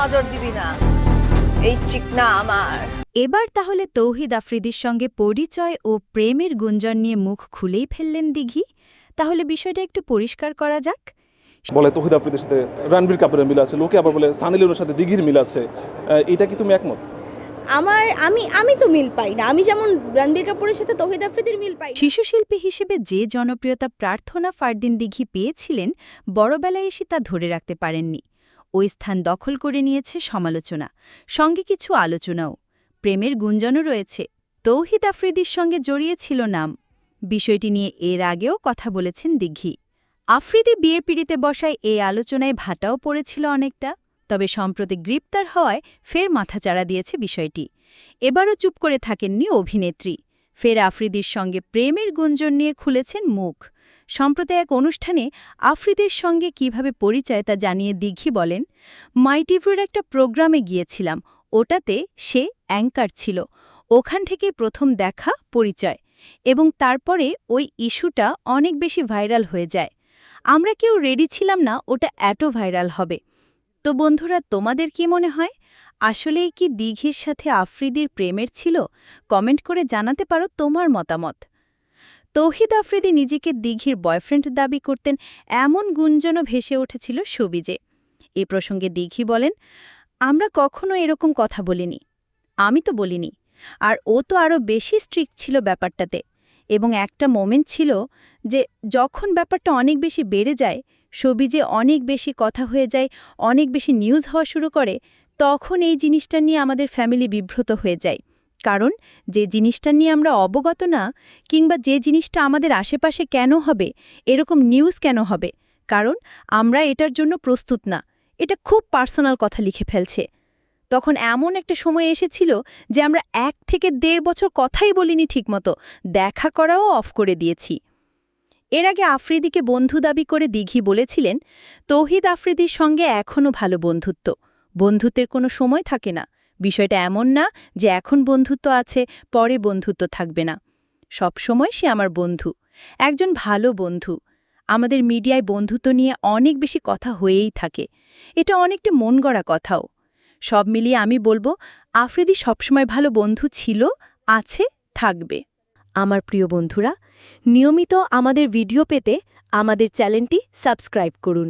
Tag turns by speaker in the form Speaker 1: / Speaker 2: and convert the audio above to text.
Speaker 1: নজর দিবি না। এই চিকনা আমার।
Speaker 2: এবার তাহলে তৌহিদ আফ্রিদির সঙ্গে পরিচয় ও প্রেমের গুঞ্জন নিয়ে মুখ খুলেই ফেললেন দিঘি। তাহলে বিষয়টা একটু পরিষ্কার করা যাক।
Speaker 3: বলে তহিদ আফ্রিদের সাথে রণবীর কাপুরের মিল আছে লোকে আবার বলে সানি লিওনের সাথে দিঘির মিল আছে। এটা কি তুমি একমত?
Speaker 4: আমার আমি আমি তো মিল পাই না। আমি যেমন রণবীর কাপুরের সাথে তহিদ আফ্রিদির মিল পাই শিশু
Speaker 2: শিল্পী হিসেবে যে জনপ্রিয়তা প্রার্থনা ফারদিন দিঘি পেয়েছিলেন বড়বেলায় এসে তা ধরে রাখতে পারেননি। ওই স্থান দখল করে নিয়েছে সমালোচনা, সঙ্গে কিছু আলোচনাও। প্রেমের গুঞ্জনও রয়েছে। তৌহিদ আফ্রিদির সঙ্গে জড়িয়েছিল নাম। বিষয়টি নিয়ে এর আগেও কথা বলেছেন দিঘি। আফ্রিদি বিয়ের পিড়িতে বসায় এই আলোচনায় ভাটাও পড়েছিল অনেকটা, তবে সম্প্রতি গ্রেপ্তার হওয়ায় ফের মাথাচাড়া দিয়েছে বিষয়টি। এবারও চুপ করে থাকেননি অভিনেত্রী। ফের আফ্রিদির সঙ্গে প্রেমের গুঞ্জন নিয়ে খুলেছেন মুখ। সম্প্রতি এক অনুষ্ঠানে আফ্রিদের সঙ্গে কীভাবে পরিচয় তা জানিয়ে দিঘি বলেন মাইটিভির একটা প্রোগ্রামে গিয়েছিলাম, ওটাতে সে অ্যাঙ্কার ছিল। ওখান থেকে প্রথম দেখা, পরিচয়। এবং তারপরে ওই ইস্যুটা অনেক বেশি ভাইরাল হয়ে যায়। আমরা কেউ রেডি ছিলাম না, ওটা এত ভাইরাল হবে। তো বন্ধুরা, তোমাদের কি মনে হয়? আসলেই কি দিঘির সাথে আফ্রিদির প্রেমের ছিল? কমেন্ট করে জানাতে পারো তোমার মতামত। তৌহিদ আফ্রিদি নিজেকে দিঘির বয়ফ্রেন্ড দাবি করতেন, এমন গুঞ্জনও ভেসে উঠেছিল সবিজে। এ প্রসঙ্গে দিঘি বলেন, আমরা কখনো এরকম কথা বলিনি। আমি তো বলিনি। আর ও তো আরও বেশি স্ট্রিক্ট ছিল ব্যাপারটাতে। এবং একটা মোমেন্ট ছিল যে যখন ব্যাপারটা অনেক বেশি বেড়ে যায়, সবিজে অনেক বেশি কথা হয়ে যায়, অনেক বেশি নিউজ হওয়া শুরু করে, তখন এই জিনিসটা নিয়ে আমাদের ফ্যামিলি বিভ্রত হয়ে যায়। কারণ যে জিনিসটা নিয়ে আমরা অবগত না কিংবা যে জিনিসটা আমাদের আশেপাশে কেন হবে, এরকম নিউজ কেন হবে? কারণ আমরা এটার জন্য প্রস্তুত না। এটা খুব পার্সোনাল কথা লিখে ফেলছে। তখন এমন একটা সময় এসেছিল যে আমরা এক থেকে দেড় বছর কথাই বলিনি ঠিকমতো, দেখা করাও অফ করে দিয়েছি। এর আগে আফ্রিদিকে বন্ধু দাবি করে দিঘি বলেছিলেন, তৌহিদ আফ্রিদির সঙ্গে এখনও ভালো বন্ধুত্ব। বন্ধুত্বের কোনো সময় থাকে না। বিষয়টা এমন না যে এখন বন্ধুত্ব আছে, পরে বন্ধুত্ব থাকবে না। সব সময় সে আমার বন্ধু, একজন ভালো বন্ধু। আমাদের মিডিয়ায় বন্ধুত্ব নিয়ে অনেক বেশি কথা হয়েই থাকে। এটা অনেকটা মন গড়া কথাও। সব মিলিয়ে আমি বলব, আফ্রিদি সবসময় ভালো বন্ধু ছিল, আছে, থাকবে। আমার প্রিয় বন্ধুরা, নিয়মিত আমাদের ভিডিও পেতে আমাদের চ্যানেলটি সাবস্ক্রাইব করুন।